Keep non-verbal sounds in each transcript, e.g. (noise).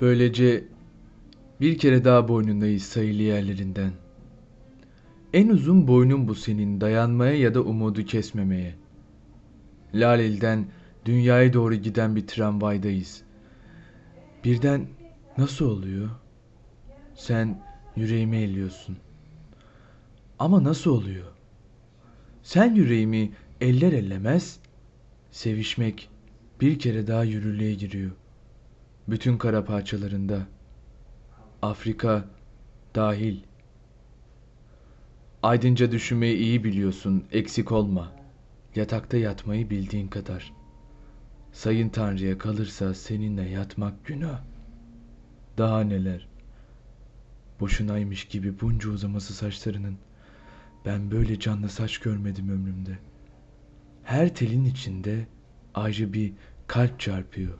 Böylece bir kere daha boynundayız sayılı yerlerinden. En uzun boynun bu senin dayanmaya ya da umudu kesmemeye. Laleli'den dünyaya doğru giden bir tramvaydayız. Birden nasıl oluyor? Sen yüreğimi elliyorsun. Ama nasıl oluyor? Sen yüreğimi eller ellemez, sevişmek bir kere daha yürürlüğe giriyor. Bütün kara parçalarında. Afrika dahil. Aydınca düşünmeyi iyi biliyorsun, eksik olma. Yatakta yatmayı bildiğin kadar. Sayın Tanrı'ya kalırsa seninle yatmak günah. Daha neler. Boşunaymış gibi bunca uzaması saçlarının. Ben böyle canlı saç görmedim ömrümde. Her telin içinde ayrı bir kalp çarpıyor.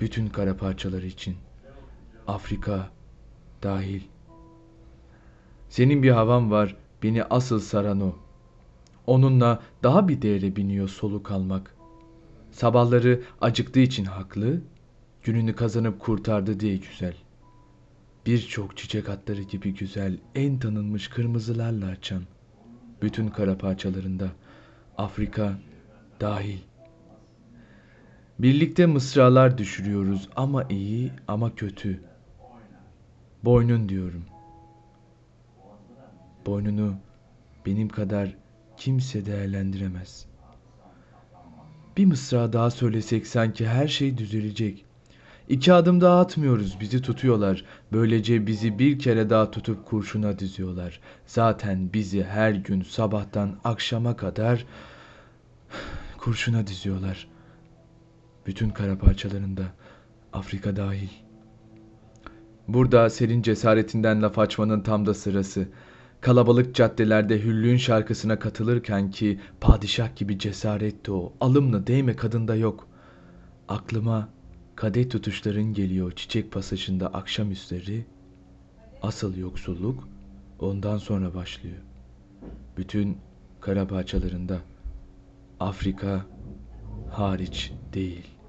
Bütün kara parçaları için. Afrika dahil. Senin bir havan var, beni asıl saran o. Onunla daha bir değere biniyor soluk almak. Sabahları acıktığı için haklı, gününü kazanıp kurtardı diye güzel. Birçok çiçek atları gibi güzel, en tanınmış kırmızılarla açan. Bütün kara parçalarında, Afrika dahil. Birlikte mısralar düşürüyoruz ama iyi ama kötü. Boynun diyorum. Boynunu benim kadar kimse değerlendiremez. Bir mısra daha söylesek sanki her şey düzelecek. İki adım daha atmıyoruz, bizi tutuyorlar. Böylece bizi bir kere daha tutup kurşuna diziyorlar. Zaten bizi her gün sabahtan akşama kadar (sighs) kurşuna diziyorlar. Bütün kara parçalarında, Afrika dahil. Burada senin cesaretinden laf açmanın tam da sırası. Kalabalık caddelerde hüllüğün şarkısına katılırken ki padişah gibi cesaretti o. Alımlı değme kadında yok. Aklıma kadeh tutuşların geliyor çiçek pasajında akşamüstleri. Asıl yoksulluk ondan sonra başlıyor. Bütün kara parçalarında Afrika hariç değil.''